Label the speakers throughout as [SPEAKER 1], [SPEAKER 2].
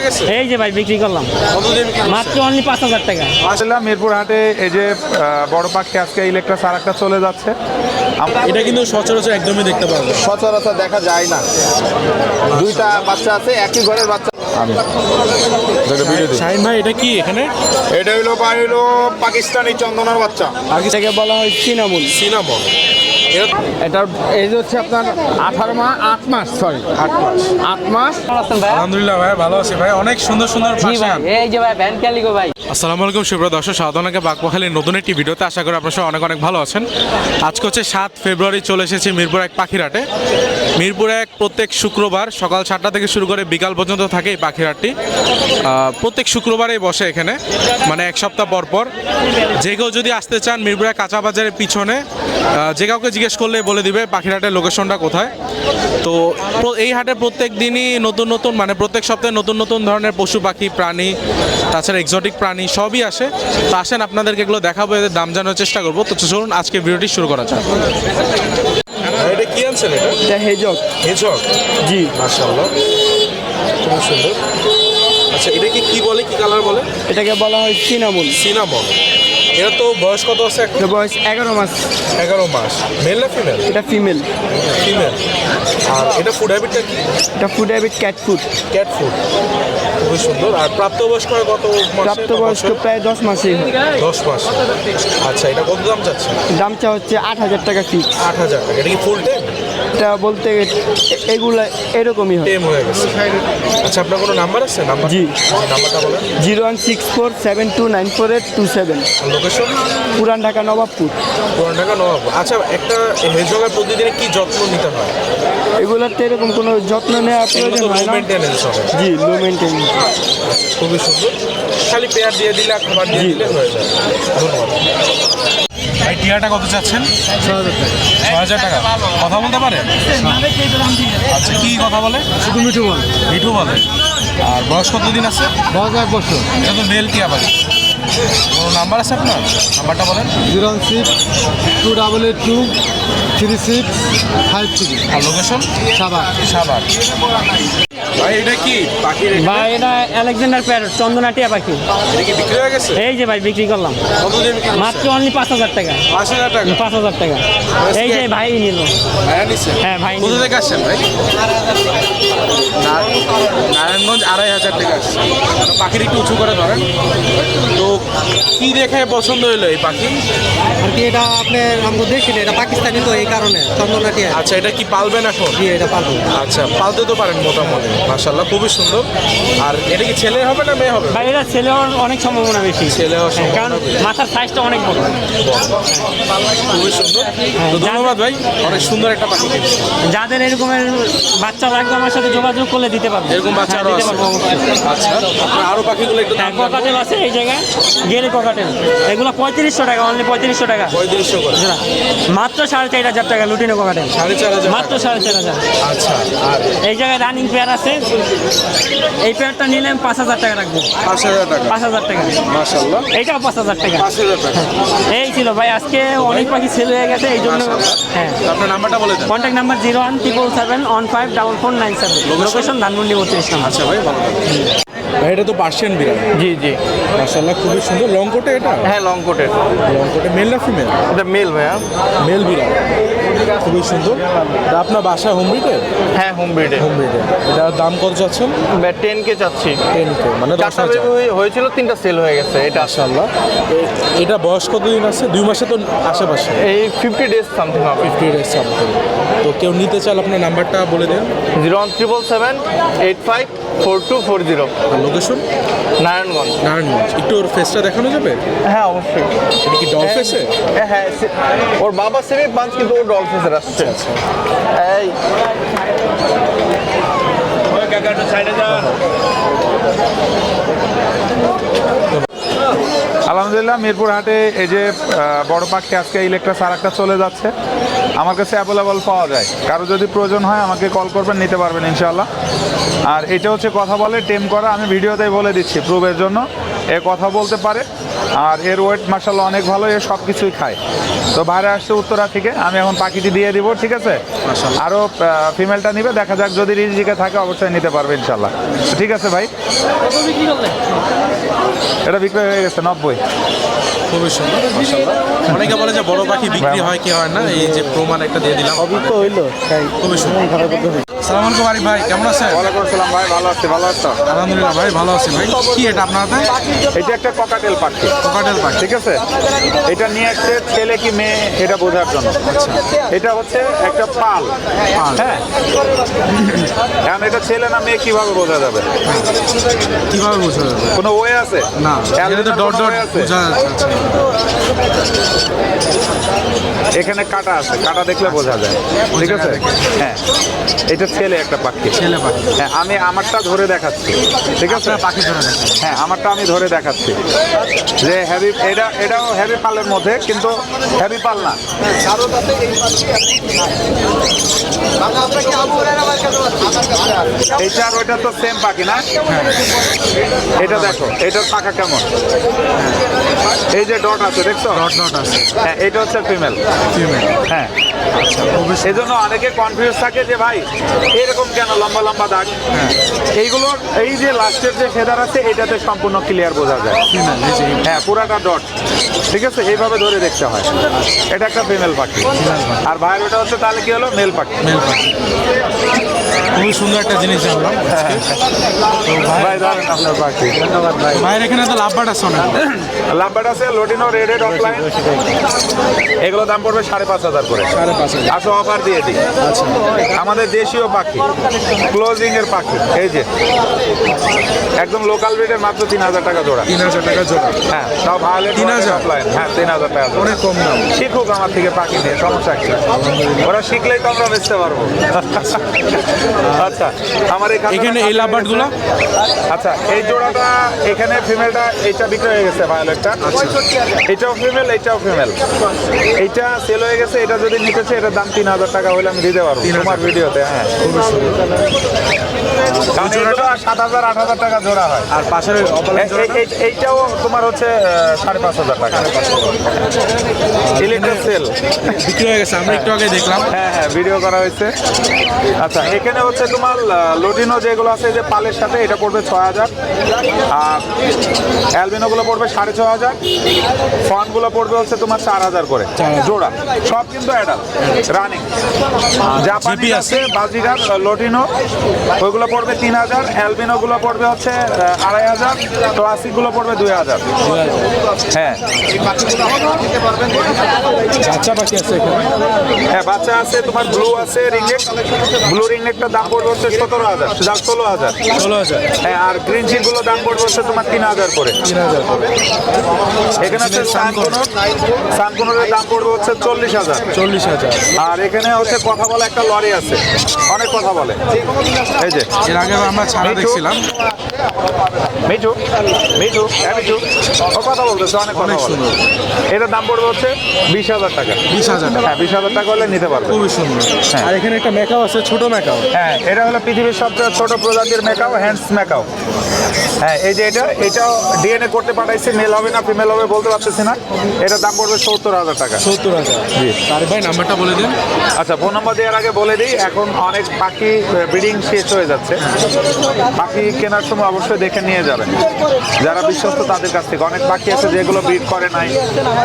[SPEAKER 1] হয়ে গেছে?
[SPEAKER 2] এই যে ভাই বিক্রি করলাম? মাত্র অনলি পাঁচ হাজার টাকা।
[SPEAKER 3] আসলে মিরপুর হাটে এই যে বড় পাখি আজকে ইলেকট্রা সার একটা চলে যাচ্ছে।
[SPEAKER 1] এটা কিন্তু সচরাচর একদমই দেখতে পারব
[SPEAKER 4] সচরাচর দেখা যায় না। দুইটা বাচ্চা আছে একই ঘরের বাচ্চা।
[SPEAKER 3] আমি।
[SPEAKER 1] শাহিন ভাই এটা কি এখানে?
[SPEAKER 4] এটা হইল পাকিস্তানি চন্দনার বাচ্চা।
[SPEAKER 2] আগে থেকে বলা হয় চিনামুল
[SPEAKER 1] সিনামন এটা
[SPEAKER 5] এই যে হচ্ছে আপনার আঠারো মাস আট মাস সরি
[SPEAKER 1] আট মাস।
[SPEAKER 5] আট মাস।
[SPEAKER 1] আলহামদুলিল্লাহ ভাই ভালো আছি ভাই। অনেক সুন্দর সুন্দর
[SPEAKER 2] এই যে ভাই ভ্যান ক্যালিগো ভাই?
[SPEAKER 1] আসসালামু আলাইকুম সুব্রত দর্শক সাধনাকে বাকপখালীর নতুন একটি ভিডিওতে আশা করি আপনার সবাই অনেক অনেক ভালো আছেন। আজকে হচ্ছে সাত ফেব্রুয়ারি চলে এসেছি মিরপুর এক পাখিরহাটে। মিরপুর এক প্রত্যেক শুক্রবার সকাল সাতটা থেকে শুরু করে বিকাল পর্যন্ত থাকে এই পাখিরহাটটি। আহ, প্রত্যেক শুক্রবারেই বসে এখানে মানে এক সপ্তাহ পর পর। যে কেউ যদি আসতে চান মিরপুর এক কাঁচা বাজারের পিছনে যে কাউকে জিজ্ঞেস করলে বলে দিবে পাখিরহাটের লোকেশনটা কোথায়। তো এই হাটে প্রত্যেক দিনই নতুন নতুন মানে প্রত্যেক সপ্তাহে নতুন নতুন ধরনের পশু পাখি প্রাণী তাছাড়া এক্সোটিক প্রাণী সবই আসে। তো আসেন আপনাদেরকে এগুলো দেখাবো এদের দাম জানার চেষ্টা করব। তো চলুন আজকে ভিডিওটি শুরু করা যাক। এটা কি আনছেন এটা?
[SPEAKER 2] এটা হেজক।
[SPEAKER 1] হেজক?
[SPEAKER 2] জি।
[SPEAKER 1] মাশাআল্লাহ। খুব সুন্দর। আচ্ছা এটা কি কি বলে কি কালার বলে?
[SPEAKER 2] এটাকে বলা হয় চিনামুল
[SPEAKER 1] সিনামন এটা তো বয়স কত আছে এখন?
[SPEAKER 2] বয়স এগারো মাস।
[SPEAKER 1] এগারো মাস। মেল না ফিমেল
[SPEAKER 2] এটা ফিমেল
[SPEAKER 1] ফিমেল আর এটা ফুড হ্যাবিটটা কি?
[SPEAKER 2] এটা food habit cat food
[SPEAKER 1] cat food খুবই সুন্দর। আর প্রাপ্তবয়স্ক কত মাসে
[SPEAKER 2] প্রাপ্তবয়স্ক প্রায় দশ হয়।
[SPEAKER 1] দশ মাস। আচ্ছা এটা কত দাম চাচ্ছে?
[SPEAKER 2] দামটা হচ্ছে আট হাজার টাকা ফিক্স
[SPEAKER 1] আট হাজার টাকা। এটা কি ফুল টাইম
[SPEAKER 2] এটা বলতে এগুলা এরকমই হয়।
[SPEAKER 1] টেম হয়ে গেছে। আচ্ছা আপনার কোনো নাম্বার আছে? নাম্বার
[SPEAKER 2] জি।
[SPEAKER 1] নাম্বারটা বলেন।
[SPEAKER 2] Zero one six four seven two nine four eight two seven.
[SPEAKER 1] Location
[SPEAKER 2] Puran Dhaka Nawabpur.
[SPEAKER 1] পুরান ঢাকা নবাবপুর। আচ্ছা একটা হেজগার প্রতিদিনে কি যত্ন নিতে হয়?
[SPEAKER 2] এগুলোর তো এরকম কোনো যত্ন
[SPEAKER 1] নেওয়া
[SPEAKER 2] প্রয়োজন হয় না।
[SPEAKER 1] হবে।
[SPEAKER 2] জি লো মেনটেন
[SPEAKER 1] খুবই সুন্দর। খালি পেয়ার দিয়ে দিলে খাবার দিয়ে দিলে হয়ে যায়। ধন্যবাদ। ভাই টিয়াটা কত চাচ্ছেন? ছ হাজার টাকা। কথা বলতে পারেন আচ্ছা কি কথা বলে?
[SPEAKER 5] শুধু মিঠু বলে।
[SPEAKER 1] মিঠু বলে। আর বয়স কতদিন আছে?
[SPEAKER 5] বয়স এক বছর।
[SPEAKER 1] এটা তো মেল টিয়া বাড়ি। কোনো নাম্বার আছে আপনার? নাম্বারটা বলেন।
[SPEAKER 5] Zero one six two double eight two three six five three.
[SPEAKER 1] আর লোকেশন
[SPEAKER 5] সাবা
[SPEAKER 1] সাবার ভাই এটা কি? পাখি
[SPEAKER 2] ভাই এটা আলেকজান্ডার প্যারট চন্দনাটিয়া পাখি।
[SPEAKER 1] এটা কি বিক্রি হয়ে গেছে?
[SPEAKER 2] এই যে ভাই বিক্রি করলাম। মাত্র অনলি পাঁচ হাজার টাকা।
[SPEAKER 1] পাঁচ হাজার টাকা?
[SPEAKER 2] পাঁচ হাজার টাকা। এই যে ভাই নিল। হ্যাঁ, ভাই
[SPEAKER 1] কোথা থেকে আসছেন ভাই? নারায়ণগঞ্জ আড়াই হাজার টাকা। আসছে পাখির একটু উঁচু করে ধরেন। তো কি দেখে পছন্দ হলো এই পাখি?
[SPEAKER 6] আর কি এটা আপনার আমাকে দেখছেন এটা পাকিস্তানি তো এই কারণে চন্দনাটি
[SPEAKER 1] আচ্ছা এটা কি পালবেন এখন?
[SPEAKER 6] জি এটা পাবো
[SPEAKER 1] আচ্ছা পালতে তো পারেন মোটামুটি মাশাল্লাহ খুবই সুন্দর। আর এটা কি ছেলে হবে না মেয়ে হবে?
[SPEAKER 2] ভাই এটা ছেলে হওয়ার অনেক সম্ভাবনা বেশি।
[SPEAKER 1] ছেলে হওয়ার
[SPEAKER 2] হ্যাঁ, কারণ। মাথার সাইজটা অনেক বড়।
[SPEAKER 1] খুবই সুন্দর।
[SPEAKER 2] হ্যাঁ,
[SPEAKER 1] তো ধন্যবাদ ভাই অনেক সুন্দর একটা পাখি।
[SPEAKER 2] যাদের এরকমের বাচ্চা লাগবে আমার সাথে যোগাযোগ করলে দিতে পারবে।
[SPEAKER 1] এরকম বাচ্চা
[SPEAKER 2] আরও।
[SPEAKER 1] আচ্ছা পাখিগুলো একটু দাম
[SPEAKER 2] ককাটেল আছে এই জায়গায় গেলে ককাটেল এগুলো পঁয়ত্রিশশো টাকা অনলি পঁয়ত্রিশশো টাকা
[SPEAKER 1] পঁয়ত্রিশশো
[SPEAKER 2] মাত্র সাড়ে চার হাজার টাকা লুটিনো ককাটেল
[SPEAKER 1] সাড়ে চার হাজার
[SPEAKER 2] মাত্র সাড়ে চার হাজার
[SPEAKER 1] আচ্ছা
[SPEAKER 2] এই জায়গায় রানিং পেয়ার আছে এই পেয়ারটা নিলে আমি পাঁচ হাজার টাকা রাখব
[SPEAKER 1] পাঁচ হাজার টাকা
[SPEAKER 2] পাঁচ হাজার টাকা পাঁচ হাজার টাকা
[SPEAKER 1] পাঁচ হাজার টাকা
[SPEAKER 2] এই ছিল ভাই আজকে অনেক পাখি সেল হয়ে গেছে এই জন্য হ্যাঁ
[SPEAKER 1] আপনার নাম্বারটা বলে দেন
[SPEAKER 2] contact number zero one triple seven one five double four nine seven location Dhanmondi বত্রিশ
[SPEAKER 1] আচ্ছা ভাই ভালো ভাই এটা তো পার্সিয়ান বিড়াল
[SPEAKER 4] জি জি।
[SPEAKER 1] মাশাল্লাহ খুবই সুন্দর। লং কোটে এটা?
[SPEAKER 4] হ্যাঁ লং কোটের
[SPEAKER 1] লং কোটে মেল না ফিমেল?
[SPEAKER 4] এটা মেল ভাইয়া।
[SPEAKER 1] মেল বিড়াল খুবই সুন্দর। এটা আপনার বাসা হোম ব্রিডে
[SPEAKER 4] হ্যাঁ হোম ব্রিডে
[SPEAKER 1] হোম ব্রিডে এটার দাম কত চাচ্ছেন?
[SPEAKER 4] টেন কে চাচ্ছি।
[SPEAKER 1] টেন কে মানে দশ হাজার।
[SPEAKER 4] হয়েছিল তিনটা সেল হয়ে গেছে এটা।
[SPEAKER 1] মাশাল্লাহ এটা বয়স কতদিন আছে? দুই মাসে তো আশেপাশে।
[SPEAKER 4] এই ফিফটি ডেজ সামথিং হবে।
[SPEAKER 1] ফিফটি ডেজ সামথিং তো কেউ নিতে চাইলে আপনার নাম্বারটা বলে দেন।
[SPEAKER 4] Zero one triple seven eight five four two four zero.
[SPEAKER 1] Location
[SPEAKER 4] Narayanganj.
[SPEAKER 1] Narayanganj. একটু ওর ফেসটা দেখানো যাবে?
[SPEAKER 4] হ্যাঁ অবশ্যই।
[SPEAKER 1] এটা কি ডল ফেসে
[SPEAKER 4] হ্যাঁ, হ্যাঁ সে- ওর বাবা সেমি পাঁচ কিন্তু ওর ডল ফেসের আসছে। এই।
[SPEAKER 3] আলহামদুলিল্লাহ মিরপুর হাটে এই যে বড় পাখি আজকে ইলেকট্রা সার একটা চলে যাচ্ছে। আমার কাছে অ্যাভেলেবল পাওয়া যায়। কারও যদি প্রয়োজন হয় আমাকে কল করবেন নিতে পারবেন ইনশাল্লাহ আর এটা হচ্ছে কথা বলে টেম করা। আমি ভিডিওতেই বলে দিচ্ছি প্রুভের জন্য। এ কথা বলতে পারে। আর এর ওয়েট মার্শাল্লাহ অনেক ভালো এ সব কিছুই খায়। তো বাইরে আসছে উত্তরা থেকে আমি এখন পাখিটি দিয়ে দিব ঠিক আছে? আরও ফিমেলটা নিবে দেখা যাক যদি রিজিকে থাকে অবশ্যই নিতে পারবে ইনশাল্লাহ ঠিক আছে ভাই? এটা বিক্রয় হয়ে গেছে নব্বই।
[SPEAKER 1] খুবই সুন্দর। অনেকে বলে যে বড় পাখি বিক্রি হয় কি হয় না এই যে প্রমাণ একটা দিয়ে দিলাম।
[SPEAKER 4] হইল তাই
[SPEAKER 1] খুবই সুন্দর। সালাম আলাইকুম আরিফ ভাই কেমন আছেন?
[SPEAKER 3] ওয়ালাইকুম আসসালাম ভাই ভালো আছি ভালো আছো?
[SPEAKER 1] আলহামদুলিল্লাহ ভাই ভালো আছি ভাই। কি এটা আপনার হাতে
[SPEAKER 3] এটা একটা ককাটেল পাখি।
[SPEAKER 1] কোকাটেল পাখি।
[SPEAKER 3] ঠিক আছে? এটা নিয়ে আসছে ছেলে কি মেয়ে এটা বোঝার জন্য। এটা হচ্ছে একটা পাল। হ্যাঁ? এখন এটা ছেলে না মেয়ে কীভাবে বোঝা যাবে?
[SPEAKER 1] কীভাবে বোঝা যাবে?
[SPEAKER 3] কোনো ওয়ে আছে?
[SPEAKER 1] না এটা তো ডট ডট
[SPEAKER 3] আছে?
[SPEAKER 1] বোঝা যাচ্ছে।
[SPEAKER 3] এখানে কাটা আছে কাটা দেখলে বোঝা যায়। ঠিক আছে? হ্যাঁ। এটা ছেলে একটা পাখি।
[SPEAKER 1] ছেলে পাখি।
[SPEAKER 3] হ্যাঁ আমি আমারটা ধরে দেখাচ্ছি। ঠিক আছে?
[SPEAKER 1] পাখি ধরে
[SPEAKER 3] হ্যাঁ আমারটা আমি ধরে দেখাচ্ছি। যে হ্যাভি এটা এটাও হ্যাভি পালের মধ্যে কিন্তু হ্যাভি পাল না। এইটা আর ওইটা তো সেম পাখি না? এটা দেখো এটার পাখা কেমন? এই যে ডট আছে দেখছ?
[SPEAKER 1] ডট ডট আছে।
[SPEAKER 3] হ্যাঁ এটা হচ্ছে ফিমেল
[SPEAKER 1] ফিমেল
[SPEAKER 3] হ্যাঁ। এই জন্য অনেকে কনফিউজ থাকে যে ভাই এরকম কেন? লম্বা লম্বা দাগ? এইগুলোর এই যে লাস্টের যে ফেদার আছে এটাতে সম্পূর্ণ ক্লিয়ার বোঝা যায়। হ্যাঁ পুরাটা ডট ঠিক আছে? এইভাবে ধরে দেখতে হয়। এটা একটা ফিমেল পাখি। আর ভাইয়ের ওটা হচ্ছে তাহলে কি হলো? মেল পাখি।
[SPEAKER 1] মেল পাখি। খুবই সুন্দর একটা জিনিস জানলাম। তো ভাই
[SPEAKER 3] ধরেন আপনার পাখি। ধন্যবাদ ভাই।
[SPEAKER 1] ভাইয়ের এখানে তো লাভবাট আছে
[SPEAKER 3] লাম্বাট আছে লোডিনো রেড রেড অফলাইন এগুলো দাম পড়বে সাড়ে পাঁচ হাজার করে।
[SPEAKER 1] সাড়ে পাঁচ হাজার।
[SPEAKER 3] আসো অফার দিয়ে দিই। আমাদের দেশীয় পাখি ক্লোজিং এর পাখি এই যে। একদম লোকাল ব্রিডের মাত্র তিন হাজার টাকা জোড়া।
[SPEAKER 1] তিন হাজার টাকা জোড়া।
[SPEAKER 3] হ্যাঁ তাও ভালো
[SPEAKER 1] 3,000?
[SPEAKER 3] অফলাইন হ্যাঁ তিন হাজার টাকা
[SPEAKER 1] অনেক কম দাম।
[SPEAKER 3] শিখুক আমার থেকে পাখি নিয়ে সমস্যা কি? ওরা শিখলেই তো আমরা বেচতে পারব। আচ্ছা আমার এখানে
[SPEAKER 1] এখানে এই লাভবাট
[SPEAKER 3] আচ্ছা এই জোড়াটা এখানে ফিমেলটা এইটা বিক্রি হয়ে গেছে ভায়োলেটটা এটাও ফিমেল এইটাও ফিমেল এইটা সেল হয়ে গেছে এটা যদি নিতেছে এটার দাম তিন হাজার টাকা হলে আমি দিতে পারব। তোমার ভিডিওতে হ্যাঁ। সাত হাজার আট হাজার টাকা জোড়া হয়।
[SPEAKER 1] আর পাশের
[SPEAKER 3] এই- এই- এই- এইটাও তোমার হচ্ছে সাড়ে পাঁচ হাজার টাকা। ইলেকট্রিক সেল
[SPEAKER 1] বিক্রি হয়ে গেছে আমরা একটু আগে দেখলাম।
[SPEAKER 3] হ্যাঁ হ্যাঁ ভিডিও করা হয়েছে। আচ্ছা এখানে হচ্ছে তোমার লোডিনো যেগুলো আছে এই যে পালের সাথে এটা পড়বে ছয় হাজার। আর অ্যালবিনোগুলো পড়বে সাড়ে ছ হাজার। ফনগুলো পড়বে হচ্ছে তোমার চার হাজার করে। জোড়া। সব কিন্তু রানিং জাপানি
[SPEAKER 1] আছে।
[SPEAKER 3] বাজিগার লোডিনো ওইগুলো পড়বে তিন হাজার অ্যালবিনোগুলো পড়বে হচ্ছে আড়াই হাজার ক্লাসিকগুলো পড়বে দুই হাজার। হ্যাঁ।
[SPEAKER 1] বাচ্চা আছে
[SPEAKER 3] হ্যাঁ বাচ্চা আছে তোমার ব্লু আছে রিংনেট ব্লু রিংনেটটার দাম পড়বে হচ্ছে সতেরো হাজার দাম ষোলো হাজার।
[SPEAKER 1] ষোলো হাজার।
[SPEAKER 3] হ্যাঁ আর গ্রিন চিকগুলো দাম পড়বে হচ্ছে তোমার তিন হাজার করে।
[SPEAKER 1] তিন হাজার
[SPEAKER 3] এখানে আছে সানকোনোর সানকোনোরের দাম পড়বে হচ্ছে চল্লিশ হাজার।
[SPEAKER 1] চল্লিশ হাজার।
[SPEAKER 3] আর এখানে হচ্ছে কথা বলা একটা লরি আছে। অনেক কথা বলে। এই যে।
[SPEAKER 1] এর আগে আমরা ছাড়া দেখছিলাম।
[SPEAKER 3] মিঠু। মিঠু। হ্যাঁ মিঠু। ও কথা বলতেছে অনেক কথা বলে। এটার দাম পড়বে হচ্ছে বিশ হাজার টাকা।
[SPEAKER 1] বিশ হাজার টাকা।
[SPEAKER 3] হ্যাঁ বিশ হাজার টাকা হলে নিতে পারবে।
[SPEAKER 1] খুবই সুন্দর।
[SPEAKER 3] হ্যাঁ।
[SPEAKER 1] আর এখানে একটা মেকাও আছে ছোট মেকাও।
[SPEAKER 3] হ্যাঁ এটা হলো পৃথিবীর সবচেয়ে ছোট প্রজাতির মেকাও হ্যান্ডস মেকাও। হ্যাঁ এই যে এটা এটাও ডিএনএ করতে পাঠাইছি মেল হবে না ফিমেল হবে বলতে পারতেছি না। এটার দাম পড়বে সত্তর হাজার টাকা।
[SPEAKER 1] সত্তর হাজার। তার ভাই নাম্বারটা বলে দিন।
[SPEAKER 3] আচ্ছা ফোন নম্বর দেওয়ার আগে বলে দিই এখন অনেক পাখি ব্রিডিং শেষ হয়ে যাচ্ছে। পাখি কেনার সময় অবশ্যই দেখে নিয়ে যাবেন। যারা বিশ্বস্ত তাদের কাছ থেকে। অনেক পাখি আছে যেগুলো ব্রিড করে নাই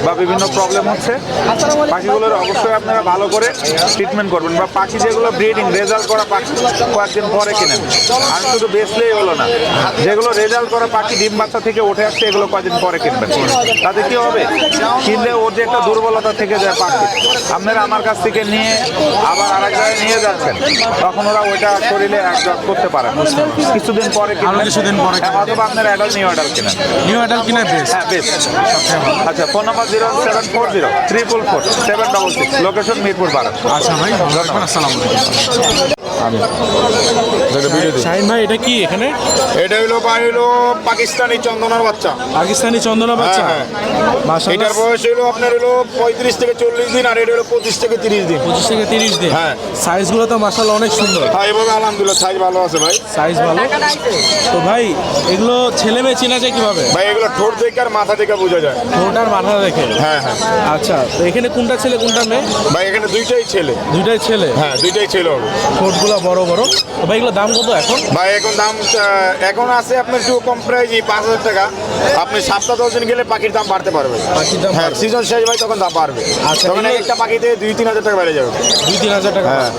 [SPEAKER 3] বা বিভিন্ন প্রবলেম হচ্ছে। পাখিগুলোর অবশ্যই আপনারা ভালো করে ট্রিটমেন্ট করবেন বা পাখি যেগুলো ব্রিডিং রেজাল্ট করা পাখি কয়েকদিন পরে কিনেন। আর শুধু বেচলেই হলো না। যেগুলো রেজাল্ট করা পাখি ডিম বাচ্চা থেকে উঠে আসছে এগুলো কয়েকদিন পরে কিনবেন? তাতে কি হবে? কিনলে ওর যে একটা দুর্বলতা থেকে যায় পাখি। আপনারা আমার কাছ থেকে নিয়ে আবার আরেক জায়গায় নিয়ে যাচ্ছেন। তখন ওরা ওইটা শরীরে অ্যাডজাস্ট করতে পারে। কিছুদিন পরে কিনবেন।
[SPEAKER 1] কিছুদিন পরে
[SPEAKER 3] অথবা আপনার অ্যাডাল্ট নিউ অ্যাডাল্ট কিনেন।
[SPEAKER 1] নিউ অ্যাডাল কিনে বেশ।
[SPEAKER 3] হ্যাঁ বেশ। আচ্ছা phone number zero seven four zero triple four seven double six location Mirpur বারো
[SPEAKER 1] আচ্ছা ভাই ধন্যবাদ। আসসালামু আলাইকুম।
[SPEAKER 3] আমি।
[SPEAKER 1] শাহিন ভাই এটা কি এখানে?
[SPEAKER 7] এটা হলো ভাই হলো পাকিস্তানি চন্দনার বাচ্চা।
[SPEAKER 1] পাকিস্তানি চন্দনা বাচ্চা?
[SPEAKER 7] হ্যাঁ, এটার বয়স হলো আপনার হলো পঁয়ত্রিশ থেকে চল্লিশ দিন আর এটা হলো পঁচিশ থেকে তিরিশ দিন।
[SPEAKER 1] পঁচিশ থেকে তিরিশ দিন?
[SPEAKER 7] হ্যাঁ।
[SPEAKER 1] সাইজগুলো তো মাশাআল্লাহ অনেক সুন্দর।
[SPEAKER 7] হ্যাঁ এভাবে আলহামদুলিল্লাহ সাইজ ভালো আছে ভাই।
[SPEAKER 1] সাইজ ভালো। তো ভাই এগুলো ছেলে মেয়ে চেনা যায় কীভাবে?
[SPEAKER 7] ভাই এগুলো ঠোঁট দেখে আর মাথা দেখে বোঝা যায়।
[SPEAKER 1] ঠোঁটার মাথা দেখে?
[SPEAKER 7] হ্যাঁ হ্যাঁ।
[SPEAKER 1] আচ্ছা তো এখানে কোনটা ছেলে কোনটা মেয়ে?
[SPEAKER 7] ভাই এখানে দুইটাই ছেলে।
[SPEAKER 1] দুইটাই ছেলে?
[SPEAKER 7] হ্যাঁ দুইটাই ছেলে হবে।
[SPEAKER 1] ঠোঁটগুলো বড় বড়। তো ভাই এগুলো দাম কত এখন?
[SPEAKER 7] ভাই এখন দাম এখন আছে আপনার একটু কম প্রাইস পাঁচ হাজার টাকা। আপনি সপ্তাহ দশ দিন গেলে পাখির দাম বাড়তে পারবে।
[SPEAKER 1] পাখির দাম
[SPEAKER 7] হ্যাঁ সিজন শেষ ভাই তখন দাম বাড়বে।
[SPEAKER 1] আচ্ছা,
[SPEAKER 7] তখন একটা পাখিতে দুই তিন হাজার টাকা বেড়ে যাবে।
[SPEAKER 1] দুই তিন হাজার টাকা
[SPEAKER 7] হ্যাঁ।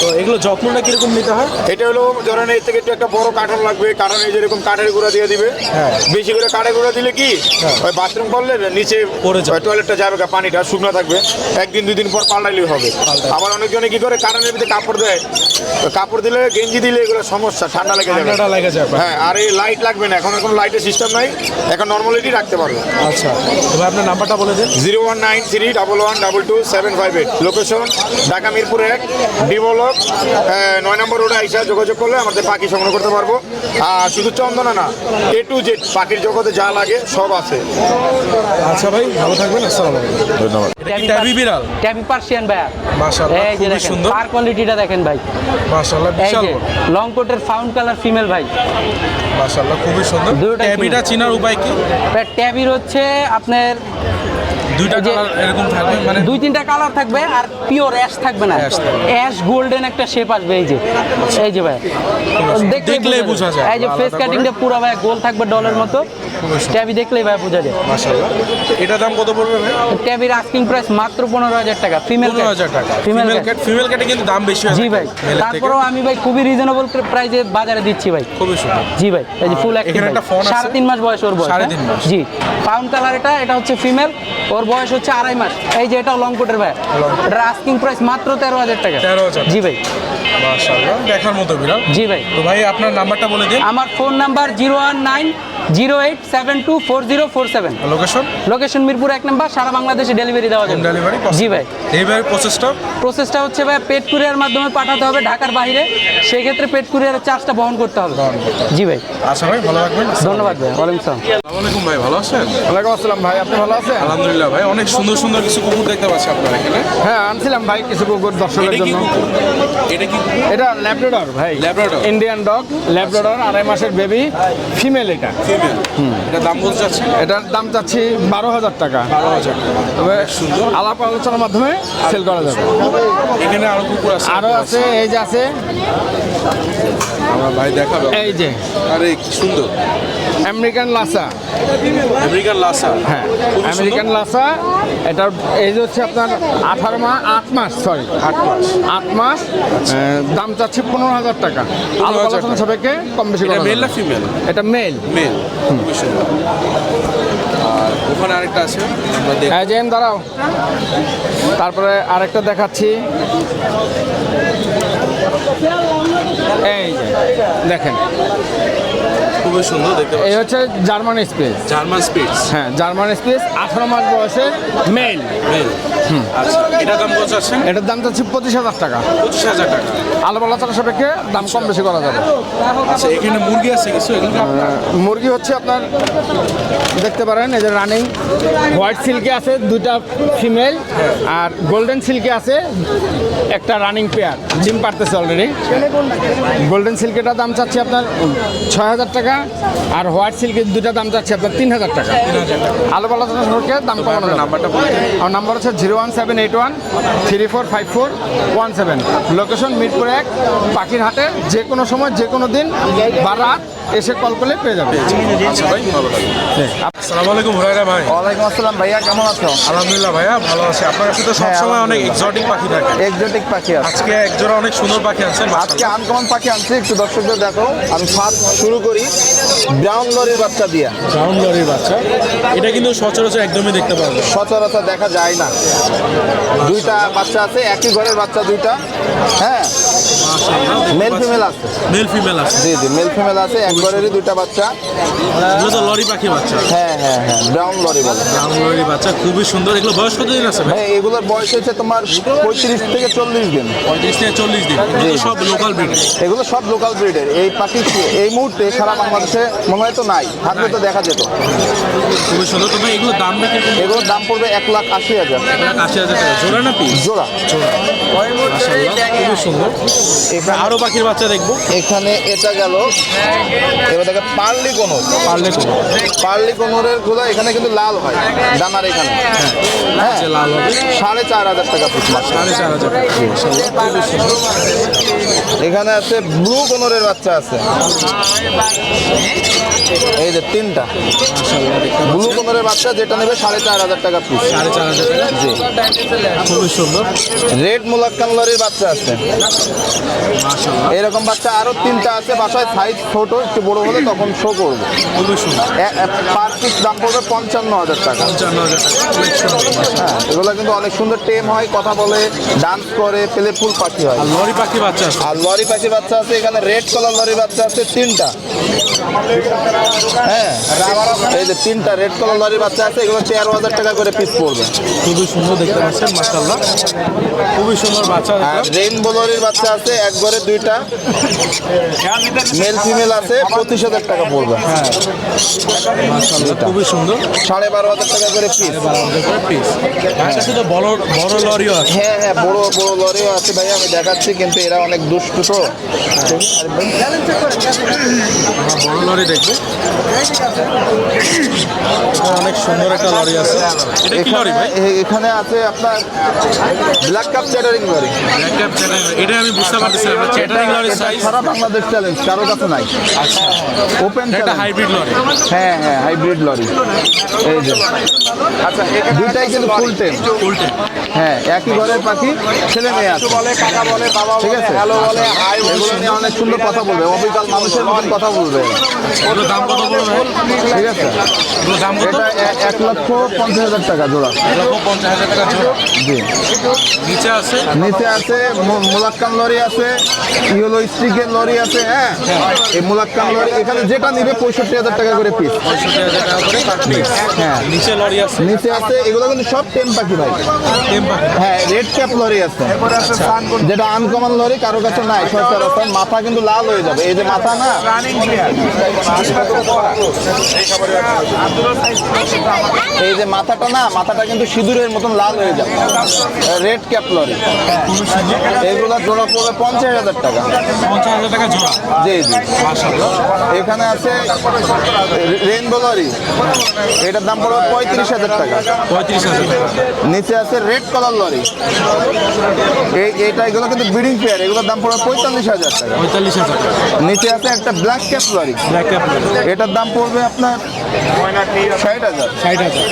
[SPEAKER 1] তো এগুলো যত্নটা কীরকম নিতে হয়?
[SPEAKER 7] এটা হলো ধরেন এর থেকে একটু একটা বড় কাঠন লাগবে কাঠন এই যেরকম কাঠের গুঁড়া দিয়ে দিবে
[SPEAKER 1] হ্যাঁ।
[SPEAKER 7] বেশি করে কাঠের গুঁড়া দিলে কি ওই বাথরুম করলে নিচে
[SPEAKER 1] পড়ে যাবে।
[SPEAKER 7] টয়লেটটা যাবে পানিটা শুকনো থাকবে। একদিন দুই দিন পর পাল্টাইলেই হবে। আবার অনেকজনে কি করে কারণের ভিতরে কাপড় দেয় কাপড় দিলে গেঞ্জি দিলে এগুলো সমস্যা ঠান্ডা লেগে যাবে।
[SPEAKER 1] ঠান্ডাটা লেগে যাবে।
[SPEAKER 7] হ্যাঁ আর এই লাইট লাগবে না এখন এখন লাইটের সিস্টেম নাই। এখন নর্মালিটি রাখতে পারবে।
[SPEAKER 1] আচ্ছা তো আপনার নাম্বারটা বলে দিন।
[SPEAKER 7] Zero one nine three double one double two seven five eight location Dhaka Mirpur এক ডিভলক নয় নম্বর রোডে আইসা যোগাযোগ করলে আমাদের পাখি সংগ্রহ করতে পারব। আর শুধু চন্দনা না এ টু জেড পাখির জগতে যা লাগে সব আছে।
[SPEAKER 1] আচ্ছা ভাই ভালো থাকবেন আসসালামু
[SPEAKER 3] ধন্যবাদ।
[SPEAKER 1] ট্যাবি বিড়াল
[SPEAKER 2] ট্যাবি পার্সিয়ান ভাইয়া।
[SPEAKER 1] মাশাআল্লাহ
[SPEAKER 2] এই যে দেখেন
[SPEAKER 1] সুন্দর।
[SPEAKER 2] পার কোয়ালিটিটা দেখেন ভাই।
[SPEAKER 1] মাশাআল্লাহ বিশাল
[SPEAKER 2] লং কোটের ফাউন্ড কালার ফিমেল ভাই।
[SPEAKER 1] মাশাআল্লাহ খুবই সুন্দর। ট্যাবিটা চিনার উপায় কি?
[SPEAKER 2] ট্যাবির হচ্ছে আপনার
[SPEAKER 1] দুইটা কালার এরকম থাকবে মানে
[SPEAKER 2] দুই তিনটা কালার থাকবে আর পিওর অ্যাশ থাকবে না। অ্যাশ গোল্ডেন একটা শেপ আসবে এই যে। এই যে ভাই।
[SPEAKER 1] দেখলেই বোঝা যায়।
[SPEAKER 2] এই যে ফেস কাটিংটা পুরো ভাই গোল থাকবে ডলের মতো। ট্যাবি দেখলেই ভাই বোঝা যায়।
[SPEAKER 1] মাশাআল্লাহ। এটা দাম কত পড়বে ভাই?
[SPEAKER 2] ট্যাবির আস্কিং প্রাইস মাত্র পনেরো হাজার টাকা। ফিমেল
[SPEAKER 1] পনেরো হাজার টাকা।
[SPEAKER 2] ফিমেল
[SPEAKER 1] ক্যাট ফিমেল ক্যাটে কিন্তু দাম বেশি হয়
[SPEAKER 2] জি ভাই। তারপরেও আমি ভাই খুবই রিজনেবল প্রাইসে বাজারে দিচ্ছি ভাই।
[SPEAKER 1] খুবই সুন্দর।
[SPEAKER 2] জি ভাই এই যে ফুল। সাড়ে তিন মাস বয়স ওর বয়স
[SPEAKER 1] সাড়ে
[SPEAKER 2] হ্যাঁ?
[SPEAKER 1] তিন মাস।
[SPEAKER 2] জি। পাউন্ড কালার এটা এটা হচ্ছে ফিমেল ওর বয়স হচ্ছে আড়াই মাস। এই যে এটা লং কোটের ভাই। এটার আস্কিং প্রাইস মাত্র তেরো হাজার টাকা।
[SPEAKER 1] 13,000
[SPEAKER 2] জি ভাই।
[SPEAKER 1] মাশাআল্লাহ দেখার মতো বিড়াল।
[SPEAKER 2] জি ভাই।
[SPEAKER 1] তো ভাই আপনার নাম্বারটা বলে দিন।
[SPEAKER 2] আমার phone number zero one nine zero eight seven two four zero four seven.
[SPEAKER 1] Location
[SPEAKER 2] location Mirpur এক নাম্বার সারা বাংলাদেশে ডেলিভারি দেওয়া যাবে।
[SPEAKER 1] ডেলিভারি
[SPEAKER 2] জি ভাই।
[SPEAKER 1] ডেলিভারি প্রসেসটা
[SPEAKER 2] প্রসেসটা হচ্ছে ভাই পেট কুরিয়ার মাধ্যমে পাঠাতে হবে ঢাকার বাইরে। সেই ক্ষেত্রে পেট কুরিয়ারের চার্জটা বহন করতে হবে। জি ভাই।
[SPEAKER 1] আচ্ছা ভাই ভালো থাকবেন।
[SPEAKER 2] ধন্যবাদ ভাই ওয়ালাইকুম আসসালাম।
[SPEAKER 1] আসসালামু ভাই ভালো আছেন?
[SPEAKER 4] ওয়ালাইকুম আসসালাম ভাই আপনি ভালো আছেন?
[SPEAKER 1] আলহামদুলিল্লাহ ভাই অনেক সুন্দর সুন্দর কিছু কুকুর দেখতে পাচ্ছি আপনার এখানে।
[SPEAKER 4] হ্যাঁ আনছিলাম ভাই কিছু কুকুর দর্শকের জন্য।
[SPEAKER 1] এটা কি
[SPEAKER 4] এটা ল্যাব্রাডর ভাই।
[SPEAKER 1] Labrador?
[SPEAKER 4] ইন্ডিয়ান ডগ ল্যাব্রাডর আড়াই মাসের বেবি ফিমেল এটা।
[SPEAKER 1] ফিমেল এটা দাম বলতে চাচ্ছি
[SPEAKER 4] এটার দাম চাচ্ছি বারো হাজার টাকা।
[SPEAKER 1] বারো হাজার
[SPEAKER 4] তবে আলাপ আলোচনার মাধ্যমে সেল করা যাবে।
[SPEAKER 1] এখানে আরও কুকুর আছে।
[SPEAKER 4] আরও আছে এই যে আছে।
[SPEAKER 1] আমার ভাই দেখাবে
[SPEAKER 4] এই যে।
[SPEAKER 1] আরে কি সুন্দর।
[SPEAKER 4] American Lhasa.
[SPEAKER 1] American Lhasa.
[SPEAKER 4] হ্যাঁ আমেরিকান লাসা। এটা এই যে হচ্ছে আপনার আঠারো মাস আট মাস সরি
[SPEAKER 1] আট মাস।
[SPEAKER 4] আট মাস। দাম চাচ্ছি পনেরো হাজার টাকা। আলাপ
[SPEAKER 1] 15,000
[SPEAKER 4] আলোচনা। সাপেক্ষে কম বেশি
[SPEAKER 1] এটা
[SPEAKER 4] করা
[SPEAKER 1] মেল না ফিমেল
[SPEAKER 4] এটা মেল
[SPEAKER 1] মেল আর ওখানে আরেকটা আছে।
[SPEAKER 4] হ্যাঁ জেন দাঁড়াও। তারপরে আরেকটা দেখাচ্ছি। এই দেখেন।
[SPEAKER 1] খুবই সুন্দর দেখতে
[SPEAKER 4] এই হচ্ছে জার্মান স্পেস
[SPEAKER 1] জার্মান স্পিডস
[SPEAKER 4] হ্যাঁ জার্মান স্পেস আঠারো মাস বয়সে মেল।
[SPEAKER 1] মেল। আচ্ছা এটা দাম কত
[SPEAKER 4] এটার দাম চাচ্ছি পঁচিশ হাজার টাকা।
[SPEAKER 1] পঁচিশ হাজার টাকা।
[SPEAKER 4] আলাপ আলোচনা সাপেক্ষে দাম কম বেশি করা যাবে।
[SPEAKER 1] আচ্ছা এখানে মুরগি আছে কিছু?
[SPEAKER 4] মুরগি হচ্ছে আপনার দেখতে পারেন এই যে রানিং। হোয়াইট সিল্কে আছে দুইটা ফিমেল আর গোল্ডেন সিল্কে আছে একটা রানিং পেয়ার। ডিম পারতেছে অলরেডি গোল্ডেন সিল্কেটার দাম চাচ্ছি আপনার ছয় হাজার টাকা আর হোয়াইট সিল্কের দুটা দাম যাচ্ছে আপনার তিন হাজার টাকা। আলো আলোচনা সম্পর্কে দাম কমানো
[SPEAKER 1] নাম্বারটা
[SPEAKER 4] আমার নাম্বার হচ্ছে zero one seven eight one three four five four one seven. Location Mirpur এক পাখির হাটে যে কোনো সময় যে কোনো দিন বা রাত এসে কল করলে পেয়ে যাবে।
[SPEAKER 1] আচ্ছা ভাই ভালো থাকবেন। আসসালামু আলাইকুম হুরাইরা ভাই।
[SPEAKER 8] ওয়ালাইকুম আসসালাম ভাইয়া কেমন আছো?
[SPEAKER 1] আলহামদুলিল্লাহ ভাইয়া ভালো আছি। আপনার কাছে তো সবসময় অনেক এক্সোটিক পাখি থাকে।
[SPEAKER 8] এক্সোটিক পাখি আছে।
[SPEAKER 1] আজকে একজোড়া অনেক সুন্দর পাখি আনছেন
[SPEAKER 8] আজকে আনকমন পাখি আনছি একটু দর্শকদের দেখো। আমি ফার্স্ট শুরু করি ব্রাউন লরির বাচ্চা দিয়া।
[SPEAKER 1] ব্রাউন লরির বাচ্চা। এটা কিন্তু সচরাচর একদমই দেখতে পারবে
[SPEAKER 8] সচরাচর দেখা যায় না। দুইটা বাচ্চা আছে একই ঘরের বাচ্চা দুইটা। হ্যাঁ মেল ফিমেল আছে।
[SPEAKER 1] মেল ফিমেল আছে।
[SPEAKER 8] জি জি মেল ফিমেল আছে একবারেরই দুইটা বাচ্চা।
[SPEAKER 1] এগুলো তো লরি পাখি বাচ্চা।
[SPEAKER 8] হ্যাঁ হ্যাঁ হ্যাঁ ব্রাউন লরি বলে।
[SPEAKER 1] ব্রাউন লরি বাচ্চা খুবই সুন্দর। এগুলো বয়স কতদিন আছে ভাই?
[SPEAKER 8] এগুলোর বয়স হচ্ছে তোমার পঁয়ত্রিশ থেকে চল্লিশ দিন।
[SPEAKER 1] পঁয়ত্রিশ থেকে চল্লিশ দিন। এগুলো সব লোকাল ব্রিড
[SPEAKER 8] এগুলো সব লোকাল ব্রিডের এই পাখি এই মুহূর্তে সারা বাংলাদেশে মনে হয় তো নাই। থাকলে তো দেখা যেত।
[SPEAKER 1] খুবই সুন্দর। তো ভাই এগুলো দাম
[SPEAKER 8] এগুলোর দাম পড়বে এক লাখ আশি হাজার।
[SPEAKER 1] আশি হাজার টাকা। জোড়া না পিস?
[SPEAKER 8] জোড়া।
[SPEAKER 1] খুবই সুন্দর। এবার আরও পাখির বাচ্চা দেখব।
[SPEAKER 8] এখানে এটা গেল। এবার দেখে পার্লি কোনোর
[SPEAKER 1] পারলে কোনো
[SPEAKER 8] পার্লি কোনোরেরগুলো এখানে কিন্তু লাল হয় ডানার এখানে। হ্যাঁ
[SPEAKER 1] লাল হবে।
[SPEAKER 8] সাড়ে চার হাজার টাকা পিস মাছ
[SPEAKER 1] সাড়ে চার হাজার
[SPEAKER 8] এখানে আছে ব্লু কোনোরের বাচ্চা আছে। এই যে তিনটা। ব্লু কোনোরের বাচ্চা যেটা নেবে সাড়ে চার হাজার টাকা পিস
[SPEAKER 1] সাড়ে চার হাজার টাকা?
[SPEAKER 8] জি।
[SPEAKER 1] খুবই সুন্দর।
[SPEAKER 8] রেড মুলাক্কান লরির বাচ্চা আছে। এরকম বাচ্চা আরও তিনটা আছে বাসায় সাইজ ছোট একটু বড় হলে তখন শো করবে। পার পিস দাম পড়বে পঞ্চান্ন হাজার টাকা। হ্যাঁ এগুলো কিন্তু অনেক সুন্দর টেম হয় কথা বলে ডান্স করে পেলে ফুল পাখি হয়।
[SPEAKER 1] লরি পাখি বাচ্চা
[SPEAKER 8] আর লরি পাখি বাচ্চা আছে এখানে রেড কালার লরি বাচ্চা আছে তিনটা। হ্যাঁ এই যে তিনটা রেড কালার লরি বাচ্চা আছে এগুলো তেরো হাজার টাকা করে পিস পড়বে।
[SPEAKER 1] খুবই সুন্দর দেখতে পাচ্ছেন মাশাআল্লাহ। খুবই সুন্দর বাচ্চা
[SPEAKER 8] রেইনবো লরির বাচ্চা আছে এক ঘরে দুইটা। মেল ফিমেল আছে পঁচিশ হাজার টাকা পড়বে। হ্যাঁ।
[SPEAKER 1] খুবই সুন্দর।
[SPEAKER 8] সাড়ে বারো হাজার টাকা করে পিস
[SPEAKER 1] পিস তার তো বড় বড় লরিও আছে?
[SPEAKER 8] হ্যাঁ হ্যাঁ বড় বড় লরিও আছে ভাই আমি দেখাচ্ছি কিন্তু এরা অনেক দুষ্টু তো
[SPEAKER 1] বড় লরি দেখব। এখানে অনেক সুন্দর একটা লরি আছে। লরি
[SPEAKER 8] এখানে- আছে আপনার black cap chattering lory.
[SPEAKER 1] Black cap chattering এটা আমি বুঝতে পারতেছি না চ্যাটারিং সাইজ
[SPEAKER 8] সারা বাংলাদেশ চ্যালেঞ্জ কারও কাছে নাই। ওপেন
[SPEAKER 1] একটা হাইব্রিড লরি
[SPEAKER 8] হ্যাঁ হ্যাঁ হাইব্রিড লরি এই যে।
[SPEAKER 3] আচ্ছা
[SPEAKER 8] দুইটাই কিন্তু ফুল টেম
[SPEAKER 1] উল্টে
[SPEAKER 8] হ্যাঁ একই ঘরের পাখি ছেলে মেয়ে আছে।
[SPEAKER 3] বলে কাকা বলে বাবা
[SPEAKER 8] ঠিক আছে?
[SPEAKER 3] হ্যালো বলে হাই
[SPEAKER 8] এগুলো নিয়ে অনেক সুন্দর কথা বলবে। অবিকাল মানুষের মতন কথা বলবে।
[SPEAKER 1] এগুলোর দাম কত ভাই?
[SPEAKER 8] ঠিক আছে।
[SPEAKER 1] দাম কত?
[SPEAKER 8] এটা এক লক্ষ পঞ্চাশ হাজার টাকা জোড়া।
[SPEAKER 1] লক্ষ পঞ্চাশ হাজার টাকা জোড়া।
[SPEAKER 8] জি।
[SPEAKER 1] নিচে আছে?
[SPEAKER 8] নিচে আছে মু- লরি আছে ইয়েলো স্টিকের লরি আছে হ্যাঁ। এই মুলাক্কান এখানে যেটা নিবে পঁয়ষট্টি হাজার টাকা করে পিস
[SPEAKER 1] পঁয়ষট্টি হাজার টাকা করে পিস
[SPEAKER 8] হ্যাঁ।
[SPEAKER 1] নিচে লরি আছে।
[SPEAKER 8] নিচে আছে এগুলো কিন্তু সব টেম পাখি ভাই। হ্যাঁ রেড ক্যাপ লরি আছে। যেটা আনকমন লরি কারও কাছে নাই সচরাচর। মাথা কিন্তু লাল হয়ে যাবে। এই যে মাথা না এই যে মাথাটা না মাথাটা কিন্তু সিঁদুরের মতন লাল হয়ে যাবে। Red cap lory. এগুলো জোড়া পড়বে পঞ্চাশ হাজার টাকা।
[SPEAKER 1] পঞ্চাশ হাজার টাকা জোড়া।
[SPEAKER 8] জি জি।
[SPEAKER 1] মাশাআল্লাহ।
[SPEAKER 8] এখানে আছে রেইনবো লরি। এটার দাম পড়বে পঁয়ত্রিশ হাজার টাকা।
[SPEAKER 1] পঁয়ত্রিশ হাজার
[SPEAKER 8] নিচে আছে রেড কালার লরি। এই এটা এগুলো কিন্তু ব্রিডিং পেয়ার। এগুলোর দাম পড়বে পঁয়তাল্লিশ হাজার টাকা।
[SPEAKER 1] পঁয়তাল্লিশ হাজার
[SPEAKER 8] নিচে আছে একটা black cap lory.
[SPEAKER 1] Black cap
[SPEAKER 8] এটার দাম পড়বে আপনার ষাট হাজার।
[SPEAKER 1] ষাট হাজার।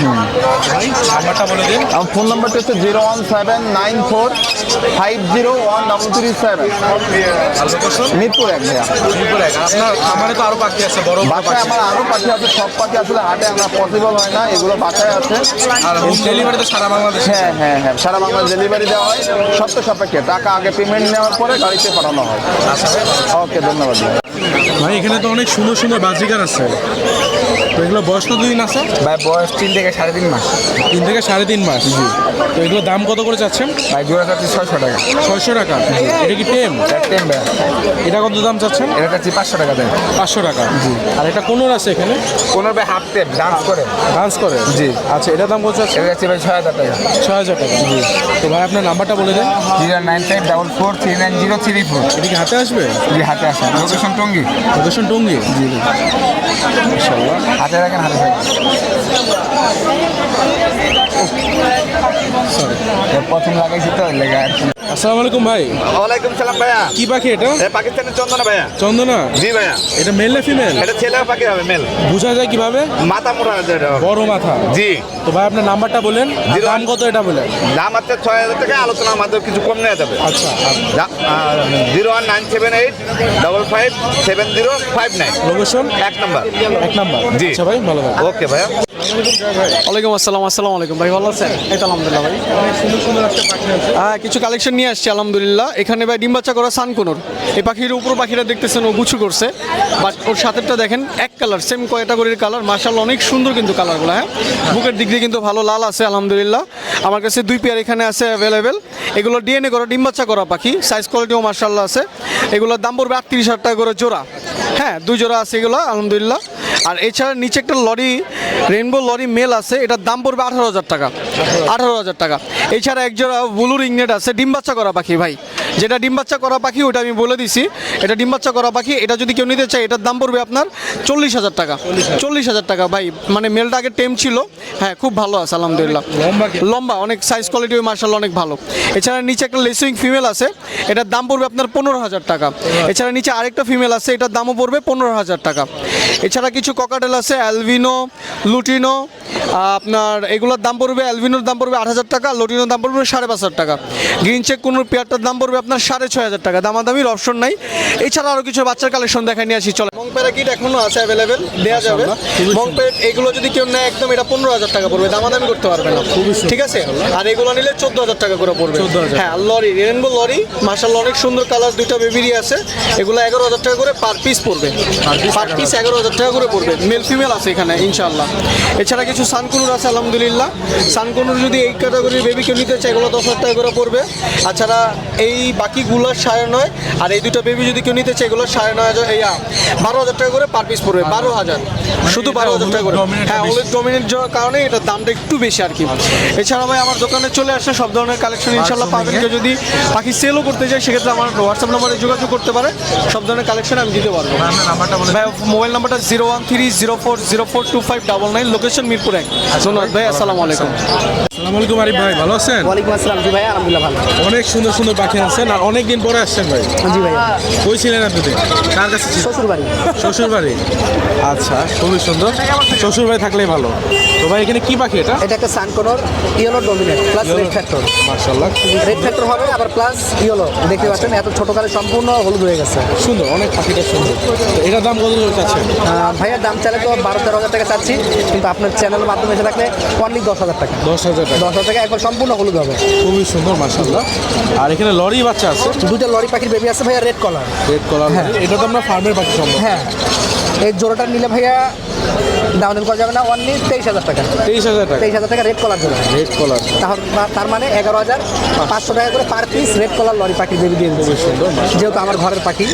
[SPEAKER 1] নাম্বারটা বলে দিন
[SPEAKER 8] আমার ফোন নাম্বারটা হচ্ছে zero one seven nine four five zero one double three seven Mirpur এক ভাইয়া
[SPEAKER 1] মিরপুর এক। আপনার আমারে তো আরও পাখি আছে। বড় বড়
[SPEAKER 8] বাসায় আমার আরও পাখি আছে। সব পাখি আসলে হাটে আনা পসিবল হয় না এগুলো বাসায় আছে
[SPEAKER 1] আর ডেলিভারি তো সারা বাংলাদেশে
[SPEAKER 8] হ্যাঁ। হ্যাঁ হ্যাঁ সারা ডেলিভারি দেওয়া হয়। সাপেক্ষে টাকা আগে পেমেন্ট নেওয়ার পরে গাড়িতে পাঠানো হয়। ওকে ধন্যবাদ। ভাই।
[SPEAKER 1] এখানে তো অনেক সুন্দর সুন্দর বাজিকার আছে। তো এগুলো বয়স কতদিন আছে?
[SPEAKER 4] ভাই বয়স তিন থেকে সাড়ে তিন মাস।
[SPEAKER 1] তিন থেকে সাড়ে তিন মাস। জি। তো এগুলো দাম কত করে চাচ্ছেন?
[SPEAKER 4] ভাই জোড়া চাচ্ছি ছয়শো টাকা।
[SPEAKER 1] ছয়শো টাকা। এটা কি টেম
[SPEAKER 4] টেম ভাই।
[SPEAKER 1] এটা কত দাম চাচ্ছেন?
[SPEAKER 4] এটা চাচ্ছি পাঁচশো টাকা দেয়
[SPEAKER 1] পাঁচশো টাকা। জি। আর এটা কোনোর আছে এখানে?
[SPEAKER 4] কোনো ভাই হাফ টেপ ডান্স করে।
[SPEAKER 1] ডান্স করে?
[SPEAKER 4] জি।
[SPEAKER 1] আচ্ছা এটার দাম কত চাচ্ছেন?
[SPEAKER 4] এটা চাচ্ছি ভাই ছয় হাজার টাকা।
[SPEAKER 1] ছয় হাজার টাকা। জি। তো ভাই আপনার নাম্বারটা বলে দেন।
[SPEAKER 4] Zero nine five double four three nine zero three four.
[SPEAKER 1] এটা কি হাতে আসবে?
[SPEAKER 4] জি হাতে আসে লোকেশন টঙ্গি?
[SPEAKER 1] লোকেশন টঙ্গি? জি
[SPEAKER 4] হাতে রাখেন হাতে রাখেন। প্রথম লাগাইছি তো লেগে।
[SPEAKER 1] আসসালামু আলাইকুম ভাই।
[SPEAKER 3] ওয়ালাইকুম সালাম ভাইয়া।
[SPEAKER 1] কি পাখি এটা?
[SPEAKER 3] এ পাকিস্তানের চন্দনা ভাইয়া।
[SPEAKER 1] চন্দনা?
[SPEAKER 3] জি ভাইয়া।
[SPEAKER 1] এটা মেল না ফিমেল
[SPEAKER 3] এটা ছেলে পাখি হবে মেল
[SPEAKER 1] বোঝা যায় কীভাবে?
[SPEAKER 3] মাথা মোড়া এটা।
[SPEAKER 1] বড় মাথা।
[SPEAKER 3] জি।
[SPEAKER 1] তো ভাই আপনার নাম্বারটা বলেন। দাম কত এটা বলেন?
[SPEAKER 3] দাম আছে ছয় হাজার টাকা আলোচনার মাধ্যমে কিছু কম নেওয়া যাবে।
[SPEAKER 1] আচ্ছা
[SPEAKER 3] zero one nine seven eight double five seven zero five nine.
[SPEAKER 1] Location?
[SPEAKER 3] এক নম্বর।
[SPEAKER 1] এক নাম্বার।
[SPEAKER 3] জি।
[SPEAKER 1] আচ্ছা ভাই ভালো
[SPEAKER 3] ওকে ভাইয়া।
[SPEAKER 9] ওয়ালাইকুম আসসালাম, আসসালামু আলাইকুম। ভাই, ভালো আছেন? এই তো আলহামদুলিল্লাহ ভাই। হ্যাঁ কিছু কালেকশন নিয়ে আসছি, আলহামদুলিল্লাহ। এখানে ভাই ডিম বাচ্চা করা সানকুনোর। এই পাখির উপর পাখিরা দেখতেছেন, ও গুছু করছে। বাট ওর দেখেন, এক কালার সেম কালার। মার্শাল অনেক সুন্দর কিন্তু কালারগুলো হ্যাঁ? বুকের দিক দিয়ে কিন্তু ভালো লাল আছে, আলহামদুলিল্লাহ। আমার কাছে দুই পেয়ার এখানে আছে অ্যাভেলেবেল এগুলো ডিএনএ করা, ডিম বাচ্চা করা পাখি। সাইজ কোয়ালিটিও মার্শাল্লাহ আছে। এগুলোর দাম পড়বে আটত্রিশ হাজার টাকা করে জোড়া। হ্যাঁ দুই জোড়া আছে এগুলো, আলহামদুলিল্লাহ। আর এছাড়া নিচে একটা লরি রেনবো লরি মেল আছে এটার দাম পড়বে আঠারো হাজার টাকা। আঠারো হাজার টাকা। এছাড়া এক জোড়া ব্লু রিংনেট আছে ডিম বাচ্চা করা পাখি ভাই। যেটা ডিম বাচ্চা করা পাখি ওটা আমি বলে দিছি। এটা ডিম বাচ্চা করা পাখি এটা যদি কেউ নিতে চায় এটার দাম পড়বে আপনার চল্লিশ হাজার টাকা। চল্লিশ হাজার টাকা ভাই মানে মেলটা আগে টেম ছিল। হ্যাঁ খুব ভালো আছে আলহামদুলিল্লাহ। লম্বা অনেক সাইজ কোয়ালিটি মার্শাল অনেক ভালো। এছাড়া নিচে একটা লেসুইং ফিমেল আছে এটার দাম পড়বে আপনার পনেরো হাজার টাকা। এছাড়া নিচে আরেকটা ফিমেল আছে এটার দামও পড়বে পনেরো হাজার টাকা। এছাড়া কিছু ককাটেল আছে অ্যালভিনো লুটিনো আপনার এগুলোর দাম পড়বে অ্যালভিনোর দাম পড়বে আট হাজার টাকা লুটিনোর দাম পড়বে সাড়ে পাঁচ হাজার টাকা। গ্রিন চেক কোনো পেয়ারটার দাম পড়বে আপনার সাড়ে ছয় হাজার টাকা। দামাদামির অপশন নাই। এছাড়া আরও কিছু বাচ্চার কালেকশন দেখা নিয়ে আসি চলে মং প্যারাকিট এখনও আছে অ্যাভেলেবেল দেওয়া যাবে। মং প্যারেট এগুলো যদি কেউ নেয় একদম এটা পনেরো হাজার টাকা পড়বে। দামাদামি করতে পারবে না। ঠিক আছে? আর এগুলো নিলে চোদ্দ হাজার টাকা করে পড়বে। হ্যাঁ লরি রেনবো লরি মার্শাল অনেক সুন্দর কালার দুইটা বেবিরি আছে। এগুলো এগারো হাজার টাকা করে পার পিস পড়বে। পার পিস এগারো হাজার। টাকা করে পড়বে। মেল ফিমেল আছে এখানে ইনশাল্লাহ এছাড়া কিছু সানকুনুর আছে আলহামদুলিল্লাহ। সানকুনুর যদি এই ক্যাটাগরির বেবি কেউ নিতে চায় এগুলো দশ হাজার টাকা করে পড়বে। তাছাড়া এই বাকিগুলো সাড়ে নয় আর এই দুটো বেবি যদি কেউ নিতে চায় এগুলো সাড়ে নয় হাজার এই বারো হাজার টাকা করে পার পিস পড়বে বারো হাজার। শুধু বারো হাজার টাকা করে। হ্যাঁ ওলের ডমিনেট যাওয়ার কারণে এটার দামটা একটু বেশি আর কি। এছাড়া ভাই আমার দোকানে চলে আসে সব ধরনের কালেকশন ইনশাল্লাহ পাবেন। কেউ যদি পাখি সেলও করতে চায় সেক্ষেত্রে আমার হোয়াটসঅ্যাপ নাম্বারে যোগাযোগ করতে পারে। সব ধরনের কালেকশন আমি দিতে পারব। ভাই মোবাইল নাম্বারটা zero one three zero four zero four two five double nine location Mirpur এক। ধন্যবাদ ভাই আসসালামু আলাইকুম।
[SPEAKER 1] আসসালামু আলাইকুম আরিফ ভাই ভালো আছেন?
[SPEAKER 2] ওয়ালাইকুম আসসালাম জি ভাই আলহামদুলিল্লাহ ভালো।
[SPEAKER 1] অনেক সুন্দর সুন্দর পাখি আনছেন আর অনেক দিন পরে আসছেন ভাই।
[SPEAKER 2] জি ভাই
[SPEAKER 1] কই ছিলেন আপনি? কার কাছে
[SPEAKER 2] শ্বশুর বাড়ি
[SPEAKER 1] শ্বশুর বাড়ি আচ্ছা খুবই সুন্দর। শ্বশুর বাড়ি থাকলেই ভালো। তো ভাই এখানে কি পাখি এটা?
[SPEAKER 2] এটা একটা sun conure yellow dominate plus red factor
[SPEAKER 1] খুবই
[SPEAKER 2] রেড ফ্যাক্টর হবে আবার প্লাস ইয়েলো দেখতে পাচ্ছেন এত ছোট কালে সম্পূর্ণ হলুদ হয়ে গেছে।
[SPEAKER 1] সুন্দর অনেক পাখিটা সুন্দর। এটার দাম কত চাচ্ছেন?
[SPEAKER 2] ভাইয়ার দাম চাইলে তো বারো তেরো হাজার টাকা চাচ্ছি কিন্তু আপনার চ্যানেল মাধ্যমে এসে থাকলে অনলি দশ হাজার টাকা।
[SPEAKER 1] দশ হাজার টাকা।
[SPEAKER 2] দশ হাজার টাকা একবার সম্পূর্ণ হলুদ হবে।
[SPEAKER 1] খুবই সুন্দর মার্শাল্লাহ আর এখানে লরি বাচ্চা আছে?
[SPEAKER 2] দুইটা লরি পাখির বেবি আছে ভাইয়া রেড কলার
[SPEAKER 1] রেড কলার এটা তো আমরা ফার্মের পাখি সম্ভব।
[SPEAKER 2] হ্যাঁ। এই জোড়াটা নিলে ভাইয়া দাম দাম করা যাবে না অনলি তেইশ হাজার টাকা।
[SPEAKER 1] তেইশ হাজার টাকা।
[SPEAKER 2] তেইশ হাজার টাকা রেড কলার জোড়া।
[SPEAKER 1] রেড কলার
[SPEAKER 2] তাহলে তার মানে এগারো হাজার পাঁচশো টাকা করে per piece red collar lory পাখির বেবি দিয়ে দেবো
[SPEAKER 1] সুন্দর
[SPEAKER 2] যেহেতু আমার ঘরের পাখি।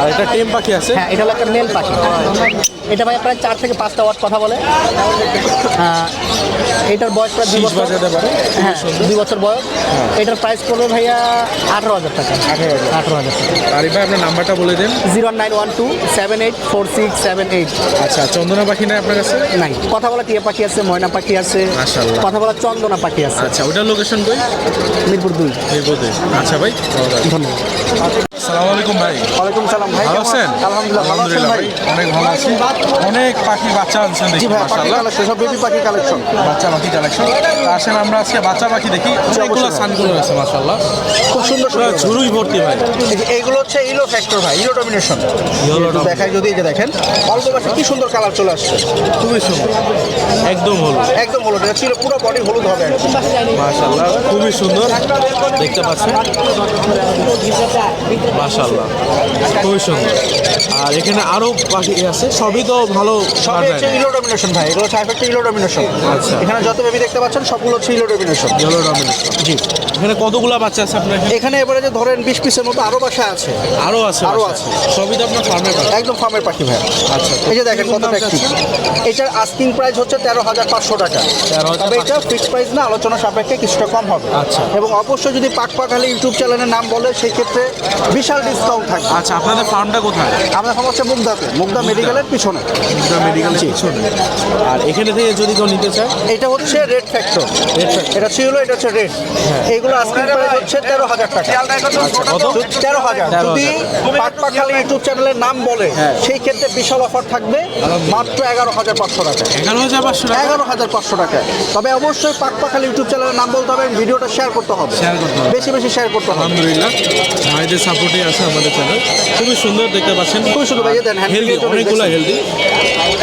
[SPEAKER 1] আর এটা টেম পাখি আছে?
[SPEAKER 2] হ্যাঁ এটা হলো একটা মেল পাখি। এটা ভাই প্রায় চার থেকে পাঁচটা ওয়াট কথা বলে। এটার বয়স প্রায় দুই বছর। হ্যাঁ দুই বছর বয়স। এটার প্রাইস পড়বে ভাইয়া আঠারো হাজার টাকা।
[SPEAKER 1] আঠারো হাজার।
[SPEAKER 2] টাকা।
[SPEAKER 1] আরিফ ভাই আপনার নাম্বারটা বলে দেন।
[SPEAKER 2] Zero nine one two seven eight four six seven eight.
[SPEAKER 1] আচ্ছা চন্দনা পাখি নাই আপনার কাছে?
[SPEAKER 2] নাই। কথা বলা টিয়া পাখি আছে ময়না পাখি আছে
[SPEAKER 1] মাশাআল্লাহ।
[SPEAKER 2] কথা বলা চন্দনা পাখি আছে।
[SPEAKER 1] আচ্ছা ওটার লোকেশন কই?
[SPEAKER 2] মিরপুর দুই।
[SPEAKER 1] মিরপুরে আচ্ছা ভাই
[SPEAKER 2] ধন্যবাদ।
[SPEAKER 1] আসসালামু আলাইকুম ভাই।
[SPEAKER 2] ওয়ালাইকুম সালাম ভাই
[SPEAKER 1] ভালো আছেন?
[SPEAKER 2] আলহামদুলিল্লাহ আছেন ভাই?
[SPEAKER 1] অনেক ভালো আছি। অনেক পাখি বাচ্চা আনছেন দেখি মাশাআল্লাহ।
[SPEAKER 2] কালেকশন সব বেবি পাখি কালেকশন
[SPEAKER 1] বাচ্চা পাখি কালেকশন আসেন আমরা আজকে বাচ্চা পাখি দেখি। অনেকগুলো সানগুলো আছে মাশাআল্লাহ।
[SPEAKER 2] খুব সুন্দর সুন্দর।
[SPEAKER 1] ঝুরুই ভর্তি ভাই।
[SPEAKER 2] এইগুলো হচ্ছে ইলো ফ্যাক্টর ভাই ইলো ডমিনেশন দেখাই যদি এই যে দেখেন অল্প বয়সে কি সুন্দর কালার চলে আসছে।
[SPEAKER 1] খুবই সুন্দর। একদম হলুদ।
[SPEAKER 2] একদম হলুদ এটা ছিল পুরো বডি হলুদ হবে
[SPEAKER 1] মাশাআল্লাহ খুবই সুন্দর। দেখতে পাচ্ছেন? মাশাআল্লাহ। খুবই সুন্দর। আর এখানে আরও পাখি আছে সবই তো ভালো
[SPEAKER 2] সবই। হচ্ছে ইলো ডমিনেশন ভাই এগুলো হচ্ছে একটা ইলো ডমিনেশন
[SPEAKER 1] আচ্ছা।
[SPEAKER 2] এখানে যত বেবি দেখতে পাচ্ছেন সবগুলো হচ্ছে ইলো ডমিনেশন
[SPEAKER 1] Yellow domination।
[SPEAKER 2] জি।
[SPEAKER 1] এখানে কতগুলা বাচ্চা আছে আপনার এখানে?
[SPEAKER 2] এবারে যে ধরেন বিশ পিসের মতো আরও বাসা আছে।
[SPEAKER 1] আরও আছে আরও
[SPEAKER 2] আছে।
[SPEAKER 1] সবই তো আপনার ফার্মের পাখি
[SPEAKER 2] একদম ফার্মের পাখি ভাই।
[SPEAKER 1] আচ্ছা
[SPEAKER 2] এই যে দেখেন কত ট্যাক্সি এটার আস্কিং প্রাইস হচ্ছে তেরো হাজার পাঁচশো টাকা।
[SPEAKER 1] 13,500
[SPEAKER 2] তবে এটা ফিক্সড প্রাইস না আলোচনা সাপেক্ষে কিছুটা কম হবে।
[SPEAKER 1] আচ্ছা।
[SPEAKER 2] এবং অবশ্যই যদি পাক পাখালি ইউটিউব চ্যানেলের নাম বলে সেই ক্ষেত্রে বিশাল ডিসকাউন্ট থাকবে।
[SPEAKER 1] আচ্ছা আপনাদের ফার্মটা কোথায়?
[SPEAKER 2] আমরা এখন হচ্ছে মুগদাতে। মুগদা মেডিকেলের পিছনে।
[SPEAKER 1] মুগদা মেডিকেলের পিছনে। আর এখানে থেকে যদি কেউ নিতে চায়?
[SPEAKER 2] এটা হচ্ছে রেড ফ্যাক্টর এটা ছিল এটা হচ্ছে রেড এইগুলো আস্কিং প্রাইস হচ্ছে তেরো হাজার টাকা।
[SPEAKER 1] আচ্ছা?
[SPEAKER 2] তেরো হাজার।
[SPEAKER 1] 13,000
[SPEAKER 2] যদি পাক পাখালি ইউটিউব চ্যানেলের নাম বলে সেই ক্ষেত্রে বিশাল অফার থাকবে মাত্র এগারো হাজার পাঁচশো টাকা।
[SPEAKER 1] এগারো হাজার পাঁচশো টাকা?
[SPEAKER 2] এগারো হাজার পাঁচশো টাকায় তবে অবশ্যই পাক পাখালি ইউটিউব চ্যানেলের নাম বলতে হবে ভিডিওটা শেয়ার করতে হবে। বেশি বেশি শেয়ার করতে হবে।
[SPEAKER 1] আলহামদুলিল্লাহ। ভাই ভাইদের সাপোর্টে আছে আমাদের চ্যানেল খুবই সুন্দর দেখতে পাচ্ছেন।
[SPEAKER 9] খুবই সুন্দর, ভাই দেন,
[SPEAKER 1] হেলদি অনেকগুলো হেলদি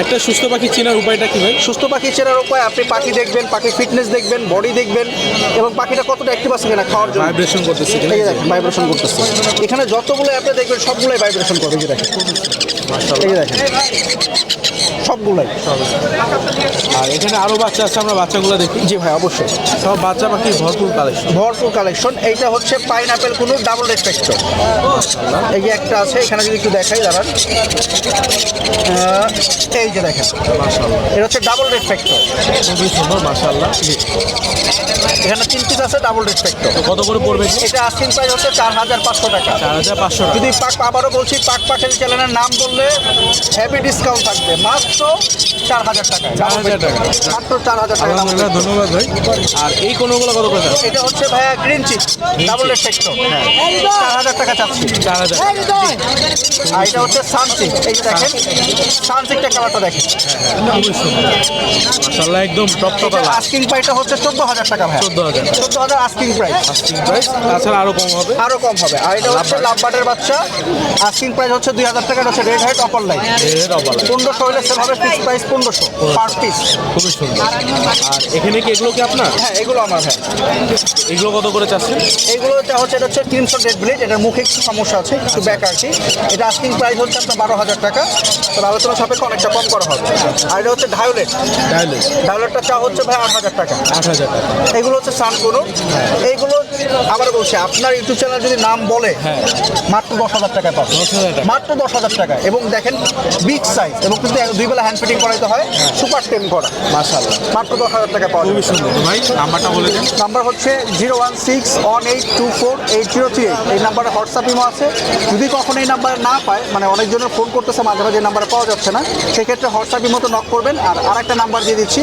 [SPEAKER 1] একটা সুস্থ পাখি চেনার উপায়টা কি ভাই?
[SPEAKER 9] সুস্থ পাখি চেনার উপায় আপনি পাখি দেখবেন পাখির ফিটনেস দেখবেন বডি দেখবেন এবং পাখিটা কতটা অ্যাক্টিভ আছে কিনা খাওয়ার জন্য।
[SPEAKER 1] ভাইব্রেশন করতেছে কিনা?
[SPEAKER 9] দেখেন ভাইব্রেশন করতেছে। এখানে যতগুলো আপনি দেখবেন সবগুলোই ভাইব্রেশন করে এই দেখেন। এই দেখেন। সবগুলাই।
[SPEAKER 1] আর এখানে আরও বাচ্চা আছে আমরা বাচ্চাগুলো দেখি।
[SPEAKER 9] জি ভাই অবশ্যই।
[SPEAKER 1] সব বাচ্চা পাখি ভরপুর কালেকশন
[SPEAKER 9] ভরপুর কালেকশন এইটা হচ্ছে পাইন অ্যাপেল কোনো ডাবল রেসপেক্ট এই যে একটা আছে এখানে যদি একটু দেখাই দাঁড়ান। এই যে দেখেন। এটা হচ্ছে ডাবল রেসপেক্ট
[SPEAKER 1] খুবই সুন্দর মাশাআল্লাহ।
[SPEAKER 9] এখানে তিন পিস আছে ডাবল রেসপেক্ট
[SPEAKER 1] কত করে পড়বে
[SPEAKER 9] এটা আস্কিং প্রাইস হচ্ছে চার হাজার পাঁচশো টাকা।
[SPEAKER 1] চার হাজার পাঁচশো টাকা।
[SPEAKER 9] যদি পাক আবারও বলছি পাক পাখের চ্যানেলের নাম বললে হেভি ডিসকাউন্ট থাকবে। মাত্র So, চার হাজার টাকা।
[SPEAKER 1] 4,000 টাকা।
[SPEAKER 9] মাত্র চার হাজার টাকা।
[SPEAKER 1] ধন্যবাদ ভাই। আর এই কোনোগুলো কত করে
[SPEAKER 9] এটা হচ্ছে ভাইয়া গ্রিন চিপ ডাবল রেসপেক্ট চার হাজার টাকা চাচ্ছি।
[SPEAKER 1] চার হাজার
[SPEAKER 9] আর এটা হচ্ছে সানসিক এই দেখেন সানসিকটা কালারটা দেখেন।
[SPEAKER 1] মাশাআল্লাহ একদম টপ টপ
[SPEAKER 9] আস্কিং প্রাইসটা হচ্ছে চোদ্দ হাজার টাকা ভাই
[SPEAKER 1] চোদ্দ হাজার।
[SPEAKER 9] চোদ্দ হাজার আস্কিং প্রাইস
[SPEAKER 1] প্রাইস তাছাড়া আরও কম হবে?
[SPEAKER 9] আরও কম হবে। আর এটা হচ্ছে লাভবাটের বাচ্চা। আস্কিং প্রাইস হচ্ছে দুই হাজার টাকা হচ্ছে রেড হাইট অপার লাইন পনেরোশো হলে সেল হবে ফিক্স প্রাইস পনেরোশো পার পিস
[SPEAKER 1] খুবই সুন্দর আর এখানে কি এগুলো কি আপনার?
[SPEAKER 9] হ্যাঁ এগুলো আমার ভাই
[SPEAKER 1] এগুলো কত করে চাচ্ছেন?
[SPEAKER 9] এইগুলো যা হচ্ছে এটা হচ্ছে ক্রিমসন রেড ব্লেড এটার মুখে একটু সমস্যা আছে একটু ব্যাক আর কি। এটা আস্কিং প্রাইস হচ্ছে আপনার বারো হাজার টাকা। তবে আলোচনা সাপেক্ষে অনেকটা কম করা হবে। আর এটা হচ্ছে ডায়োলেট
[SPEAKER 1] তাহলে
[SPEAKER 9] ডায়োলেটটা চা হচ্ছে ভাই আট হাজার টাকা।
[SPEAKER 1] আট হাজার টাকা।
[SPEAKER 9] এগুলো হচ্ছে সানগুলো এইগুলো আবার বলছি আপনার ইউটিউব চ্যানেল যদি নাম বলে মাত্র দশ হাজার টাকায় পাবে
[SPEAKER 1] টাকা।
[SPEAKER 9] মাত্র দশ হাজার টাকা এবং দেখেন বিগ সাইজ এবং কিন্তু দুই বেলা হ্যান্ড ফিটিং করাইতে হয় সুপার টেন করা।
[SPEAKER 1] মাশাআল্লাহ।
[SPEAKER 9] মাত্র দশ হাজার টাকা পাওয়া
[SPEAKER 1] খুবই
[SPEAKER 9] যাবে।
[SPEAKER 1] সুন্দর। ভাই নাম্বারটা বলে দেন।
[SPEAKER 9] নাম্বার হচ্ছে zero one six one eight two four eight zero three eight. এই নাম্বারে হোয়াটসঅ্যাপ ইমো আছে। যদি কখনো এই নাম্বারে না পায় মানে অনেকজনের ফোন করতেছে মাঝে মাঝে নাম্বারে পাওয়া যাচ্ছে না সেক্ষেত্রে হোয়াটসঅ্যাপ ইমোতে নক করবেন। আর আরেকটা নাম্বার দিয়ে দিচ্ছি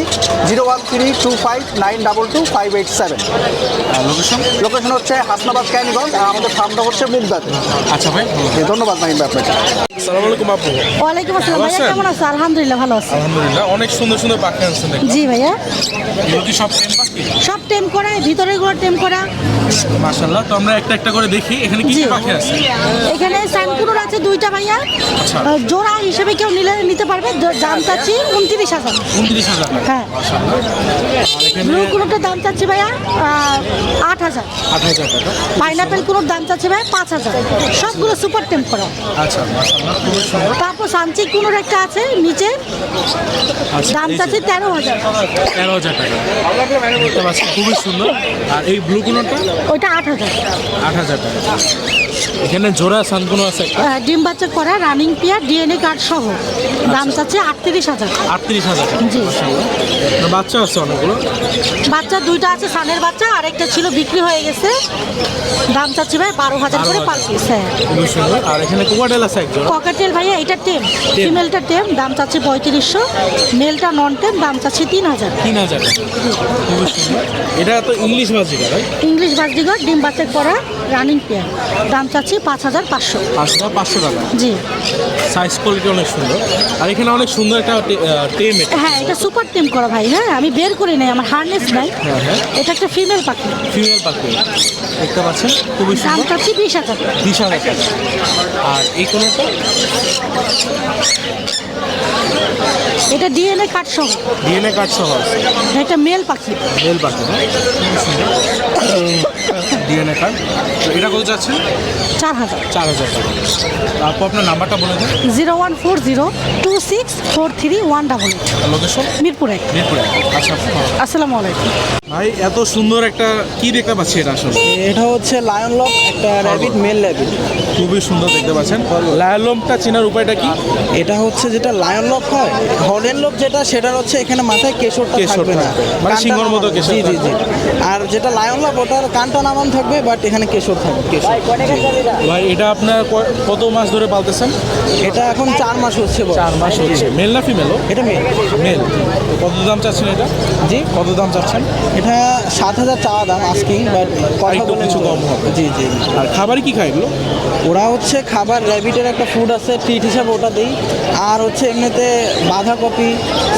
[SPEAKER 9] zero one three two five nine double two five eight seven.
[SPEAKER 1] Location
[SPEAKER 9] location হচ্ছে হাসনাবাদ ক্যানিগঞ্জ আর আমাদের ফার্মটা হচ্ছে মুগদাতে।
[SPEAKER 1] আচ্ছা ভাই
[SPEAKER 9] ধন্যবাদ। ভাই আপনাকে
[SPEAKER 1] আসসালামু আলাইকুম আপু
[SPEAKER 10] ওয়ালাইকুম আসসালাম। ভাইয়া
[SPEAKER 1] আছেন?
[SPEAKER 10] কেমন আছো? আলহামদুলিল্লাহ ভালো আছি।
[SPEAKER 1] আলহামদুলিল্লাহ অনেক সুন্দর সুন্দর পাখি আনছেন
[SPEAKER 10] জি ভাইয়া।
[SPEAKER 1] কি সব সেম পাখি?
[SPEAKER 10] সব টেম করা ভিতরে গুলো টেম করা।
[SPEAKER 1] মাশাআল্লাহ তো আমরা একটা একটা করে দেখি এখানে কি কি পাখি আছে?
[SPEAKER 10] এখানে সানকুনোর আছে দুইটা ভাইয়া।
[SPEAKER 1] আচ্ছা।
[SPEAKER 10] জোড়া হিসেবে কেউ নিলে নিতে পারবে দাম চাচ্ছি উনত্রিশ হাজার।
[SPEAKER 1] উনত্রিশ হাজার।
[SPEAKER 10] হ্যাঁ।
[SPEAKER 1] মাশাআল্লাহ। আর এখানে
[SPEAKER 10] ব্লু কুনোটার দাম চাচ্ছি ভাইয়া আহ, আট হাজার।
[SPEAKER 1] আট হাজার টাকা।
[SPEAKER 10] পাইনাপেল কুনোর দাম চাচ্ছে ভাই পাঁচ হাজার। সবগুলো সুপার টেম করা
[SPEAKER 1] আচ্ছা
[SPEAKER 10] তারপর সানচিক কুনোর একটা আছে নিচে।
[SPEAKER 1] আচ্ছা,
[SPEAKER 10] দাম চাচ্ছে তেরো হাজার।
[SPEAKER 1] তেরো হাজার টাকা। খুবই সুন্দর। আর এই ব্লু কোনোটা
[SPEAKER 10] ওইটা আট হাজার।
[SPEAKER 1] আট হাজার টাকা। এখানে জোড়া সানকুনো আছে। একটা
[SPEAKER 10] ডিম বাচ্চা করা রানিং পেয়ার ডিএনএ কার্ড সহ। দাম চাচ্ছে আটত্রিশ হাজার।
[SPEAKER 1] আটত্রিশ হাজার
[SPEAKER 10] জি।
[SPEAKER 1] বাচ্চা আছে অনেকগুলো।
[SPEAKER 10] বাচ্চা দুইটা আছে সানের বাচ্চা আরেকটা ছিল বিক্রি হয়ে গেছে। দাম চাচ্ছি ভাই বারো হাজার করে পার পিস হ্যাঁ।
[SPEAKER 1] আর এখানে কোকাটেল আছে এক জোড়া
[SPEAKER 10] ককাটেল ভাইয়া এটা টেম ফিমেলটা টেম দাম চাচ্ছে পঁয়ত্রিশশো। মেলটা নন টেম দাম চাচ্ছে তিন হাজার।
[SPEAKER 1] তিন হাজার এটা তো ইংলিশ ভাই
[SPEAKER 10] ইংলিশ বাজদিগর ডিম বাচ্চা করা রানিং পেয়ার দাম চাচ্ছি পাঁচ হাজার পাঁচশো।
[SPEAKER 1] পাঁচ হাজার পাঁচশো টাকা?
[SPEAKER 10] জি।
[SPEAKER 1] সাইজ কোয়ালিটি অনেক সুন্দর। আর এখানে অনেক সুন্দর একটা টেম এটা।
[SPEAKER 10] হ্যাঁ এটা সুপার টেম করা ভাই। হ্যাঁ আমি বের করে নেই আমার হার্নেস নাই।
[SPEAKER 1] হ্যাঁ হ্যাঁ।
[SPEAKER 10] এটা একটা ফিমেল পাখি।
[SPEAKER 1] ফিমেল পাখি। দেখতে পাচ্ছেন? খুবই
[SPEAKER 10] দাম চাচ্ছি বিশ হাজার।
[SPEAKER 1] বিশ হাজার টাকা। আর এই কোনোটা?
[SPEAKER 10] এটা ডিএনএ কার্ড সহ।
[SPEAKER 1] ডিএনএ কার্ড সহ আছে।
[SPEAKER 10] এটা মেল পাখি।
[SPEAKER 1] মেল পাখি ডিএনএ কার্ড তো এটা কত যাচ্ছে?
[SPEAKER 10] চার হাজার।
[SPEAKER 1] চার হাজার টাকা। তারপর আপনার নাম্বারটা বলে দেন।
[SPEAKER 10] Zero one four zero two six four three one double
[SPEAKER 1] location
[SPEAKER 10] Mirpur. এক
[SPEAKER 1] মিরপুরে। আচ্ছা
[SPEAKER 10] আসসালামু আলাইকুম।
[SPEAKER 1] ভাই এত সুন্দর একটা কি দেখতে পাচ্ছি এটা আসলে?
[SPEAKER 11] এটা হচ্ছে লায়ন লক একটা র্যাবিট মেল র্যাবিট
[SPEAKER 1] খুবই সুন্দর দেখতে পাচ্ছেন। লায়ালমটা চেনার উপায়টা কি?
[SPEAKER 11] এটা হচ্ছে যেটা লায়ন লক হয় হরেন লক যেটা সেটার হচ্ছে এখানে মাথায় কেশরটা
[SPEAKER 1] কেশর
[SPEAKER 11] থাকবে না।
[SPEAKER 1] মানে সিংহর মতো। কেশর
[SPEAKER 11] জি জি জি। আর যেটা লায়ন লক ওটার কানটা নামান থাকবে বাট এখানে কেশর থাকবে কেশর
[SPEAKER 1] ভাই এটা আপনার কত মাস ধরে পালতেছেন?
[SPEAKER 11] এটা এখন চার মাস হচ্ছে।
[SPEAKER 1] চার মাস হচ্ছে। মেল না ফিমেলও
[SPEAKER 11] এটা মেল।
[SPEAKER 1] মেল। কত দাম চাচ্ছেন এটা?
[SPEAKER 11] জি।
[SPEAKER 1] কত দাম চাচ্ছেন?
[SPEAKER 11] এটা সাত হাজার চাওয়া দাম আজকে বাট কথা
[SPEAKER 1] কিছু কম হবে।
[SPEAKER 11] জি জি।
[SPEAKER 1] আর খাবার কি খায় এগুলো?
[SPEAKER 11] ওরা হচ্ছে খাবার র্যাবিটের একটা ফুড আছে ট্রিট হিসাবে ওটা দিই। আর হচ্ছে এমনিতে বাঁধাকপি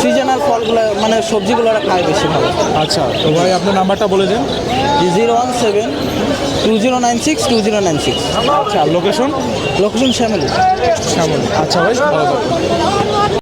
[SPEAKER 11] সিজনাল ফলগুলো মানে সবজিগুলো ওরা খায় বেশি ভালো
[SPEAKER 1] আচ্ছা তো ভাই আপনার নাম্বারটা বলে দেন।
[SPEAKER 11] Zero one seven two zero nine six two zero nine six.
[SPEAKER 1] আচ্ছা লোকেশন
[SPEAKER 11] লোকেশন শ্যামলি।
[SPEAKER 1] শ্যামল। আচ্ছা ভাই ভালো।